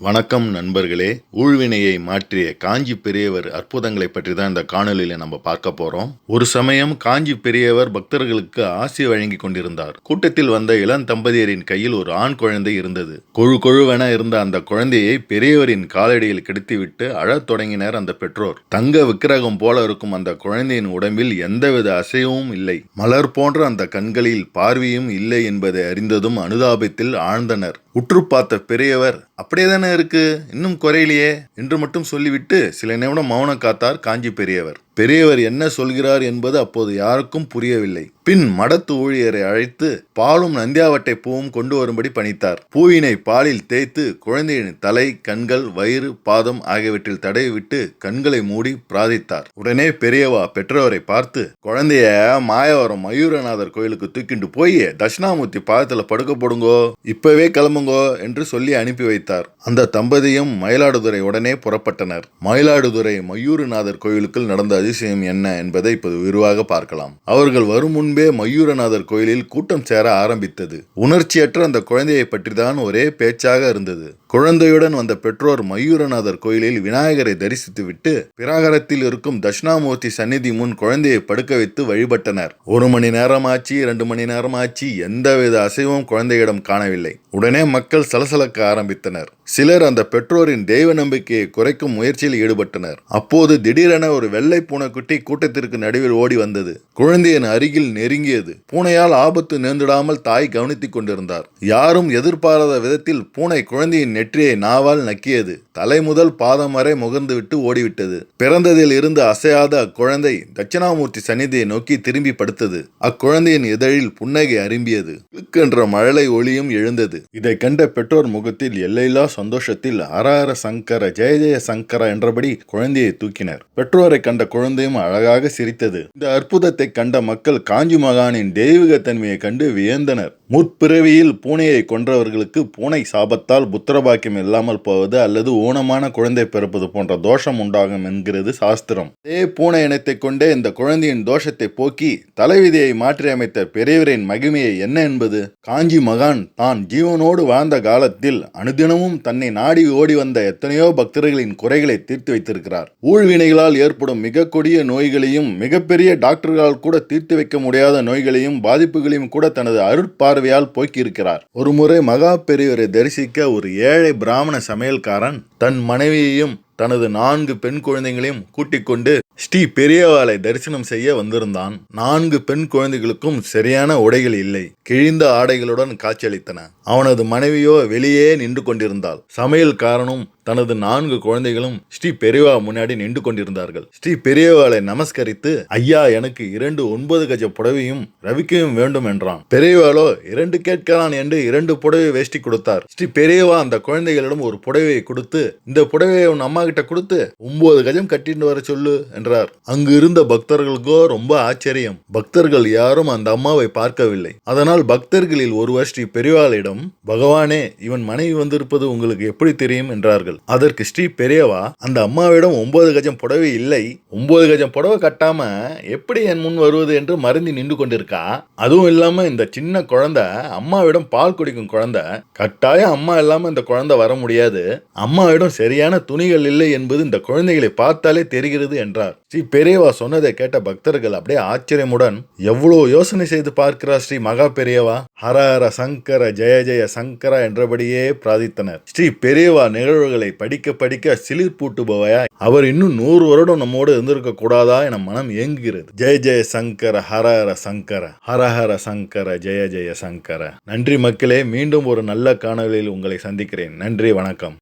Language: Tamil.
வணக்கம் நண்பர்களே. ஊழ்வினையை மாற்றிய காஞ்சி பெரியவர் அற்புதங்களை பற்றி தான் இந்த காணொலியில நம்ம பார்க்க போறோம். ஒரு சமயம் காஞ்சி பெரியவர் பக்தர்களுக்கு ஆசி வழங்கி கொண்டிருந்தார். கூட்டத்தில் வந்த இளம் தம்பதியரின் கையில் ஒரு ஆண் குழந்தை இருந்தது. கொழு கொழுவென இருந்த அந்த குழந்தையை பெரியவரின் காலடியில் கிடத்திவிட்டு அழத் தொடங்கினர் அந்த பெற்றோர். தங்க விக்கிரகம் போல இருக்கும் அந்த குழந்தையின் உடம்பில் எந்தவித அசைவும் இல்லை. மலர் போன்ற அந்த கண்களில் பார்வையும் இல்லை என்பதை அறிந்ததும் அனுதாபத்தில் ஆழ்ந்தனர். உற்று பார்த்த பெரியவர் அப்படியே தானே இருக்கு? இன்னும் குறையிலையே? என்று மட்டும் சொல்லிவிட்டு சில நிமிடம் மௌனம் காத்தார் காஞ்சி பெரியவர். பெரியவர் என்ன சொல்கிறார் என்பது அப்போது யாருக்கும் புரியவில்லை. பின் மடத்து ஊழியரை அழைத்து பாலும் நந்தியாவட்டை பூவும் கொண்டு வரும்படி பணித்தார். பூவினை பாலில் தேய்த்து குழந்தையின் தலை கண்கள் வயிறு பாதம் ஆகியவற்றில் தடவிவிட்டு கண்களை மூடி பிரார்த்தித்தார். உடனே பெரியவா பெற்றவரை பார்த்து குழந்தைய மாயவரம் மயூரநாதர் கோயிலுக்கு தூக்கிண்டு போய் தட்சிணாமூர்த்தி பாதத்துல படுக்க போடுங்கோ இப்பவே கிளம்புங்கோ என்று சொல்லி அனுப்பி வைத்தார். அந்த தம்பதியும் மயிலாடுதுறை உடனே புறப்பட்டனர். மயிலாடுதுறை மயூரநாதர் கோயிலுக்குள் நடந்த அதிசயம் என்ன என்பதை இப்போது விரிவாக பார்க்கலாம். அவர்கள் வரும் முன்பே மயூரநாதர் கோயிலில் கூட்டம் சேர ஆரம்பித்தது. உணர்ச்சியற்ற அந்த குழந்தையை பற்றி தான் ஒரே பேச்சாக இருந்தது. குழந்தையுடன் வந்த பெற்றோர் மயூரநாதர் கோயிலில் விநாயகரை தரிசித்துவிட்டு பிராகரத்தில் இருக்கும் தட்சிணாமூர்த்தி சந்நிதி முன் குழந்தையை படுக்க வைத்து வழிபட்டனர். ஒரு மணி நேரமாச்சு இரண்டு மணி நேரம் ஆச்சு எந்தவித அசைவும் குழந்தையிடம் காணவில்லை. உடனே மக்கள் சலசலக்க ஆரம்பித்தனர். சிலர் அந்த பெற்றோரின் தெய்வ நம்பிக்கையை குறைக்கும் முயற்சியில் ஈடுபட்டனர். அப்போது திடீரென ஒரு வெள்ளை பூனைக்குட்டி கூட்டத்திற்கு நடுவில் ஓடி வந்தது. குழந்தையின் அருகில் நெருங்கியது. பூனையால் ஆபத்து நேர்ந்திடாமல் தாய் கவனித்துக் கொண்டிருந்தார். யாரும் எதிர்பாராத விதத்தில் பூனை குழந்தையின் நெற்றியை நாவால் நக்கியது. தலை முதல் பாதம் வரை முகர்ந்துவிட்டு ஓடிவிட்டது. பிறந்ததில் இருந்து அசையாத அக்குழந்தை தட்சிணாமூர்த்தி சந்நிதியை நோக்கி திரும்பி படுத்தது. அக்குழந்தையின் இதழில் புன்னகை அரும்பியது. என்ற மழலை ஒளியும் எழுந்தது. இதை கண்ட பெற்றோர் முகத்தில் எல்லையில்லா சந்தோஷத்தில் ஹரஹர சங்கர ஜெய ஜெய சங்கர என்றபடி குழந்தையை தூக்கினர். பெற்றோரை கண்ட குழந்தையும் அழகாக சிரித்தது. இந்த அற்புதத்தை கண்ட மக்கள் காஞ்சி மகானின் தெய்வீக தன்மையை கண்டு வியந்தனர். முற்பிறவியில் பூனையை கொன்றவர்களுக்கு பூனை சாபத்தால் புத்திரபாக்கியம் இல்லாமல் போவது அல்லது ஊனமான குழந்தை பிறப்பது போன்ற தோஷம் உண்டாகும் என்கிறது சாஸ்திரம். அதே பூனை இனத்தை கொண்டே இந்த குழந்தையின் தோஷத்தை போக்கி தலைவிதியை மாற்றி அமைத்த பெரியவரின் மகிமையை என்ன என்பது? காஞ்சி மகான் தான் ஜீவனோடு வாழ்ந்த காலத்தில் அனுதினமும் தன்னை நாடி ஓடி வந்த எத்தனையோ பக்தர்களின் குறைகளை தீர்த்து வைத்திருக்கிறார். ஊழ்வினைகளால் ஏற்படும் மிக கொடிய நோய்களையும் மிகப்பெரிய டாக்டர்களால் கூட தீர்த்து வைக்க முடியாத நோய்களையும் பாதிப்புகளையும் கூட தனது அருட்பார்வையால் போக்கியிருக்கிறார். ஒருமுறை மகா பெரியவரை தரிசிக்க ஒரு ஏழை பிராமண சமையல்காரன் தன் மனைவியையும் தனது நான்கு பெண் குழந்தைகளையும் கூட்டிக் கொண்டு ஸ்ரீ பெரியவாளை தரிசனம் செய்ய வந்திருந்தான். நான்கு பெண் குழந்தைகளுக்கும் சரியான உடைகள் இல்லை. கிழிந்த ஆடைகளுடன் காட்சியளித்தன. அவனது மனைவியோ வெளியே நின்று கொண்டிருந்தாள். சமையல்காரனும் தனது நான்கு குழந்தைகளும் ஸ்ரீ பெரியவா முன்னாடி நின்று கொண்டிருந்தார்கள். ஸ்ரீ பெரியவாளை நமஸ்கரித்து ஐயா எனக்கு இரண்டு ஒன்பது கஜ புடவையும் ரவிக்கையும் வேண்டும் என்றான். பெரியவாளோ இரண்டு கேட்கலாம் என்று இரண்டு புடவை வேஷ்டி கொடுத்தார். ஸ்ரீ பெரியவா அந்த குழந்தைகளிடம் ஒரு புடவையை கொடுத்து இந்த புடவையை உன் அம்மா கிட்ட கொடுத்து ஒன்பது கஜம் கட்டிட்டு வர சொல்லு என்றார். அங்கு இருந்த பக்தர்களுக்கோ ரொம்ப ஆச்சரியம். பக்தர்கள் யாரும் அந்த அம்மாவை பார்க்கவில்லை. அதனால் பக்தர்களில் ஒருவர் ஸ்ரீ பெரியவாளிடம் பகவானே இவன் மனைவி வந்திருப்பது உங்களுக்கு எப்படி தெரியும்? என்றார்கள். அதற்கு ஸ்ரீ பெரியவா அந்த அம்மாவிடம் ஒன்பது கஜம் புடவை இல்லை ஒன்பது கஜம் புடவை கட்டாம எப்படி என் முன் வருவது என்று மருந்தி நின்று கொண்டிருக்கா? அதுவும் இல்லாம இந்த சின்ன குழந்தை அம்மாவிடம் பால் குடிக்கும் குழந்தை கட்டாயம் அம்மா இல்லாம இந்த குழந்தை வர முடியாது. அம்மாவிடம் சரியான துணிகள் இல்லை என்பது இந்த குழந்தைகளை பார்த்தாலே தெரிகிறது என்றார். ஸ்ரீ பெரியவா சொன்னதை கேட்ட பக்தர்கள் அப்படியே ஆச்சரியமுடன் எவ்வளவு யோசனை செய்து பார்க்கிறார் ஸ்ரீ மகா பெரியவா? ஹர ஹர சங்கர ஜெய ஜெய சங்கரா என்றபடியே பிரார்த்தித்தனர். ஸ்ரீ பெரியவா நிகழ்வுகளை படிக்க படிக்க சிலிர் பூட்டுபவையா அவர் இன்னும் நூறு வருடம் நம்மோடு இருந்திருக்க கூடாதா என மனம் ஏங்குகிறது. ஜெய ஜெய சங்கர ஹர ஹர சங்கர. ஹர ஹர சங்கர ஜெய ஜெய சங்கர. நன்றி மக்களே மீண்டும் ஒரு நல்ல காணொலியில் உங்களை சந்திக்கிறேன். நன்றி வணக்கம்.